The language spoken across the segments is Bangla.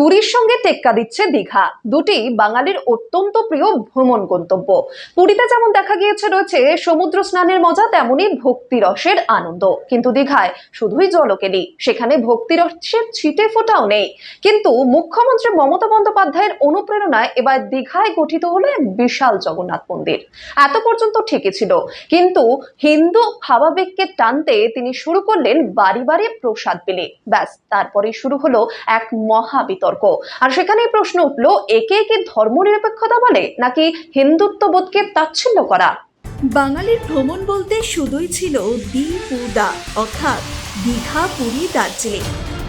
পুরীর সঙ্গে টেক্কা দিচ্ছে দীঘা। দুটি বাঙালির অত্যন্ত প্রিয় ভ্রমণ গন্তব্য। পুরীতে যেমন দেখা গিয়েছে রয়েছে, সমুদ্র স্নানের মজা, তেমনি ভক্তি রসের আনন্দ। কিন্তু দীঘায় শুধুই জলকেলি সেখানে ভক্তি রসের ছিটে ফোটাও নেই। কিন্তু মুখ্যমন্ত্রী মমতা বন্দ্যোপাধ্যায়ের অনুপ্রেরণায় এবার দীঘায় গঠিত হলো এক বিশাল জগন্নাথ মন্দির। এত পর্যন্ত ঠিকই ছিল, কিন্তু হিন্দু ভাবাবেগকে টানতে তিনি শুরু করলেন বাড়ি বাড়ি প্রসাদ বিলি। ব্যাস তারপরে শুরু হলো এক মহা বিতর্ক আর সেখানেই প্রশ্ন উঠল, একে একে ধর্মনিরপেক্ষতা বলে নাকি হিন্দুত্ববোধকে তাচ্ছিল্য করা? বাঙালির ভ্রমণ বলতে শুধুই ছিল দি অর্থাৎ দীঘা, পুরী, দার্জিলিং।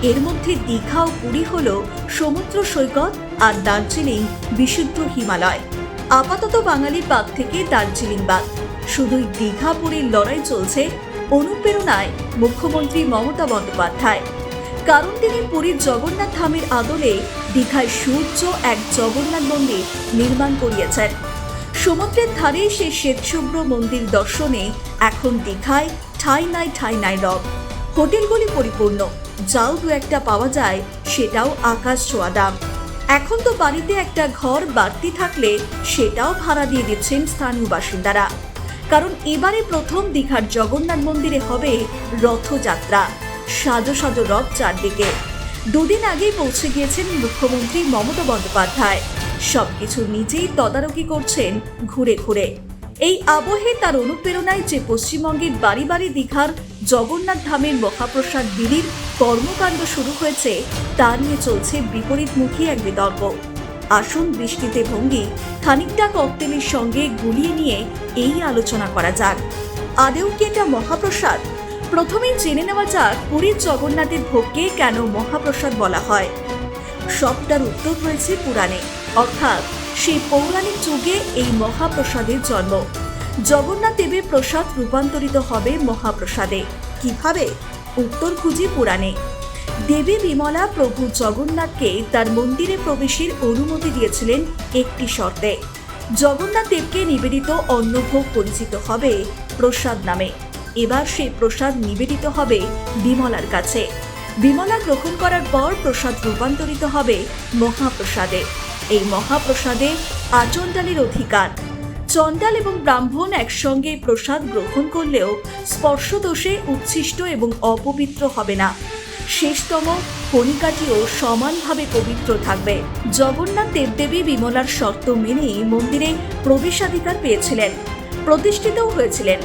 এর মধ্যে দীঘা ও পুরী হল সমুদ্র সৈকত আর দার্জিলিং বিশুদ্ধ হিমালয়। আপাতত বাঙালির বাদ থেকে দার্জিলিং বাদ। শুধুই দীঘা, পুরীর লড়াই চলছে অনুপ্রেরণায় মুখ্যমন্ত্রী মমতা বন্দ্যোপাধ্যায়। কারণ তিনি পুরীর জগন্নাথ ধামের আদলে দীঘায় সূর্য এক জগন্নাথ মন্দির নির্মাণ করিয়েছেন। সমুদ্রের ধারে সে শ্বেতশুভ্র মন্দির দর্শনে এখন দীঘায় ঠাই নাই ঠাই নাই রব। হোটেলগুলি পরিপূর্ণ। যাও দু একটা পাওয়া যায়, সেটাও আকাশ ছোঁয়া দাম। এখন তো বাড়িতে একটা ঘর বাড়তি থাকলে সেটাও ভাড়া দিয়ে দিচ্ছেন স্থানীয় বাসিন্দারা। কারণ এবারে প্রথম দীঘার জগন্নাথ মন্দিরে হবে রথযাত্রা। সাজো সাজো রথ চারদিকে। দুদিন আগেই পৌঁছে গিয়েছেন মুখ্যমন্ত্রী মমতা বন্দ্যোপাধ্যায়। সবকিছু নিজেই তদারকি করছেন ঘুরে ঘুরে। এই আবহে তার অনুপ্রেরণায় যে পশ্চিমবঙ্গের বাড়ি বাড়ি দীঘার জগন্নাথ ধামের মহাপ্রসাদ বিলির কর্মকাণ্ড শুরু হয়েছে, তা নিয়ে চলছে বিপরীতমুখী এক বিতর্ক। আসুন বৃষ্টিতে ভঙ্গি, খানিকটা ককটেলের সঙ্গে গুলিয়ে নিয়ে এই আলোচনা করা যাক। আদেও কি এটা মহাপ্রসাদ? প্রথমেই জেনে নেওয়া যাক পুরীর জগন্নাথের ভোগকে কেন মহাপ্রসাদ বলা হয়। সবটার উত্তর রয়েছে পুরাণে। অর্থাৎ সেই পৌরাণিক যুগে এই মহাপ্রসাদের জন্ম। জগন্নাথ দেবের প্রসাদ রূপান্তরিত হবে মহাপ্রসাদে। কীভাবে? উত্তর খুঁজি পুরাণে। দেবী বিমলা প্রভু জগন্নাথকে তার মন্দিরে প্রবেশের অনুমতি দিয়েছিলেন একটি শর্তে। জগন্নাথ দেবকে নিবেদিত অন্নভোগ পরিচিত হবে প্রসাদ নামে। এবার সেই প্রসাদ নিবেদিত হবে বিমলার কাছে। বিমলা গ্রহণ করার পর প্রসাদ রূপান্তরিত হবে মহাপ্রসাদে। এই মহাপ্রসাদে আচণ্ডালের অধিকার। চণ্ডাল এবং ব্রাহ্মণ একসঙ্গে প্রসাদ গ্রহণ করলেও স্পর্শদোষে উচ্ছিষ্ট এবং অপবিত্র হবে না। শেষতম কণিকাটিও সমানভাবে পবিত্র থাকবে। জগন্নাথ দেবদেবী বিমলার শর্ত মেনে মন্দিরে প্রবেশাধিকার পেয়েছিলেন। প্রতিষ্ঠিতও হয়েছিলেন।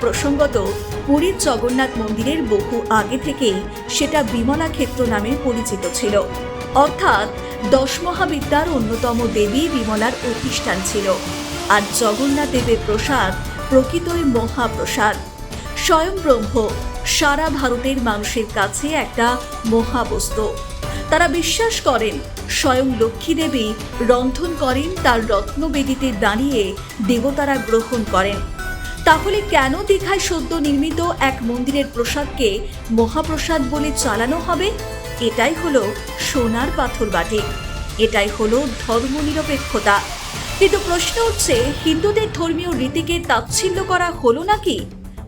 প্রসঙ্গত, পুরীর জগন্নাথ মন্দিরের বহু আগে থেকেই সেটা বিমলা ক্ষেত্র নামে পরিচিত ছিল। অর্থাৎ, দশ মহাবিদ্যার অন্যতম দেবী বিমলার অধিষ্ঠান ছিল। আর জগন্নাথ দেবের প্রসাদ প্রকৃতই মহাপ্রসাদ। স্বয়ং ব্রহ্ম সারা ভারতের মানুষের কাছে একটা মহাবস্তু। তারা বিশ্বাস করেন, স্বয়ং লক্ষ্মী দেবী রন্ধন করেন তার রত্নবেদিতে দাঁড়িয়ে দেবতারা গ্রহণ করেন। তাহলে কেন দীঘায় সদ্য নির্মিত এক মন্দিরের প্রসাদকে মহাপ্রসাদ বলে চালানো হবে? এটাই হলো সোনার পাথর বাটে এটাই হলো ধর্মনিরপেক্ষতা। কিন্তু প্রশ্ন উঠছে হিন্দুদের ধর্মীয় রীতিকে তাচ্ছিল্য করা হলো নাকি?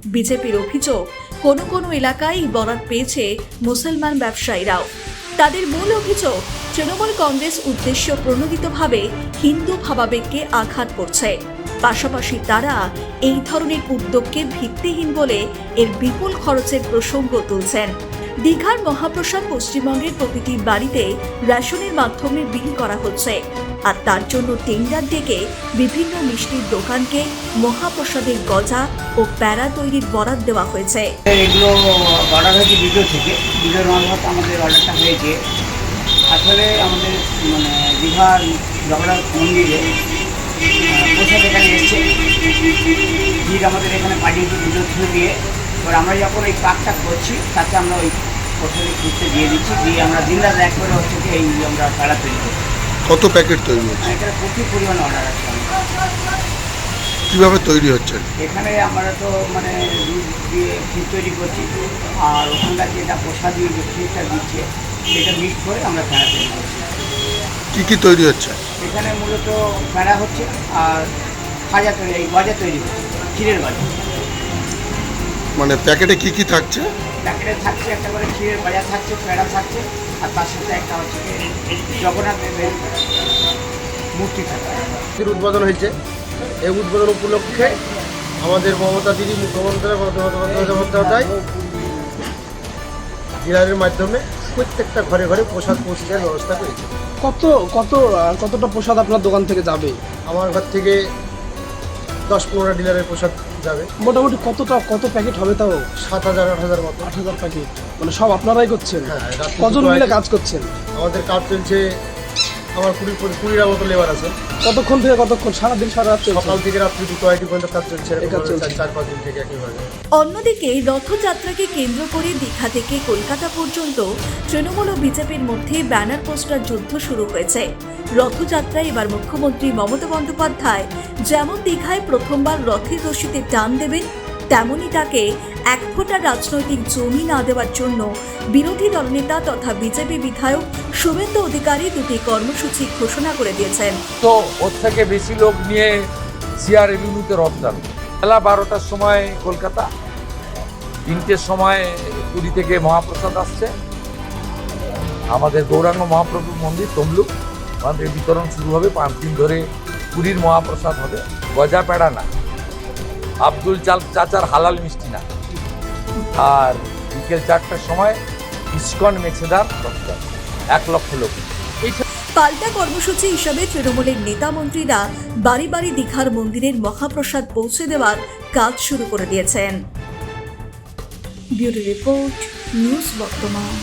বিজেপির অভিযোগ, কোনো কোনো এলাকায় বরাত পেয়েছে মুসলমান ব্যবসায়ীরাও। তাদের মূল অভিযোগ, তৃণমূল কংগ্রেস উদ্দেশ্য প্রণোদিতভাবে হিন্দু ভাবাবেগকে আঘাত করছে। পাশাপাশি তারা এই ধরনের উদ্যোগকে ভিত্তিহীন বলে এর বিপুল খরচের প্রসঙ্গ তুলছেন। দীঘার মহাপ্রসাদ পশ্চিমবঙ্গের প্রতিটি বাড়িতে রেশনের মাধ্যমে বিল করা হচ্ছে। আর তার জন্য টেন্ডার ডেকে বিভিন্ন মিষ্টির দোকানকে মহাপ্রসাদের গজা ও প্যারা তৈরির বরাদ দেওয়া হয়েছে। এগুলো হয়েছে থেকে। মারফত আমাদের অর্ডারটা হয়েছে। আসলে আমাদের মানে দীঘার জগন্নাথ মন্দিরে প্রসাদ এখানে এসছে ভিড় আমাদের এখানে পাঠিয়েছে দিয়ে এবার আমরা যখন এই কাজটা করছি তাতে আমরা ওই প্রসাদের খুঁজতে দিয়ে দিচ্ছি দিয়ে আমরা দিন রাত এক করে হচ্ছে এই আমরা খেলা তৈরি করছি। কত প্যাকেট তৈরি হচ্ছে? এখানে প্রচুর পরিমাণে অর্ডার আছে কীভাবে তৈরি হচ্ছে? এখানে আমরা তো মানে দুধ দিয়ে ক্ষীর তৈরি করছি আর ওখানকার যেটা প্রসাদী যে ক্ষীরটা দিচ্ছে সেটা মিক্স করে আমরা ফেনা তৈরি করছি। কি কি তৈরি হচ্ছে? এখানে মূলত ফেনা হচ্ছে আর খাজা তৈরি এই গজা তৈরি হচ্ছে ক্ষীরের গজা। মানে প্যাকেটে কি কি থাকছে? প্যাকেটে থাকছে একটা করে ক্ষীরের গজা থাকছে ফেনা থাকছে আর তার সাথে একটা হচ্ছে জগন্নাথ দেবের মূর্তি থাকা মূর্তির উদ্বোধন হয়েছে। এই উদ্বোধন উপলক্ষে আমাদের মমতা দিদি মুখ্যমন্ত্রী বন্দ্যোপাধ্যায় মাধ্যমে প্রত্যেকটা ঘরে ঘরে প্রসাদ পৌঁছে দেওয়ার ব্যবস্থা করেছে। কত কত কতটা প্রসাদ আপনার দোকান থেকে যাবে? আমার ঘর থেকে দশ পনেরো ডিলারের প্রসাদ যাবে। মোটামুটি কতটা কত প্যাকেট হবে তাও? সাত হাজার আট হাজার মতো। আট হাজার প্যাকেট। মানে সব আপনারাই করছেন? হ্যাঁ, কজন মিলে কাজ করছেন? আমাদের কাজ চলছে আমার কুড়ি কুড়িটা মতো লেবার আছে। কতক্ষণ থেকে কতক্ষণ? সারাদিন সারা রাত সকাল থেকে রাত্রি দুটো আইটি পর্যন্ত কাজ চলছে। চার পাঁচ দিন থেকে একইভাবে। অন্যদিকে রথযাত্রাকে কেন্দ্র করে দীঘা থেকে কলকাতা পর্যন্ত তৃণমূল ও বিজেপির মধ্যে ব্যানার পোস্টার যুদ্ধ শুরু হয়েছে। রথযাত্রায় এবার মুখ্যমন্ত্রী মমতা বন্দ্যোপাধ্যায় যেমন দীঘায় প্রথমবার রথের রশিতে টান দেবেন তেমনই তাকে এক ফোঁটা রাজনৈতিক জমি না দেওয়ার জন্য বিরোধী দলনেতা তথা বিজেপি বিধায়ক শুভেন্দু অধিকারী দুটি কর্মসূচি ঘোষণা করে দিয়েছেন। তো ওর থেকে বেশি লোক নিয়ে সিআর এভিনিউতে টানবে বেলা বারোটার সময় কলকাতা, তিনটের সময় পুরী থেকে মহাপ্রসাদ আসছে। আমাদের গৌরাঙ্গ মহাপ্রভু মন্দির, তমলুক, আমাদের বিতরণ শুরু হবে পাঁচ দিন ধরে পুরীর মহাপ্রসাদ হবে। গজা পেড়া না। আব্দুল চাল চাচার হালাল মিষ্টি না। আর বিকেল চারটার সময় ইস্কন মেছেদার রথযাত্রা এক লক্ষ লোক। পাল্টা কর্মসূচি হিসাবে তৃণমূলের নেতা মন্ত্রীরা বাড়ি বাড়ি দীঘার মন্দিরের মহাপ্রসাদ পৌঁছে দেওয়ার কাজ শুরু করে দিয়েছেন। ব্যুরো রিপোর্ট, নিউজ বর্তমান।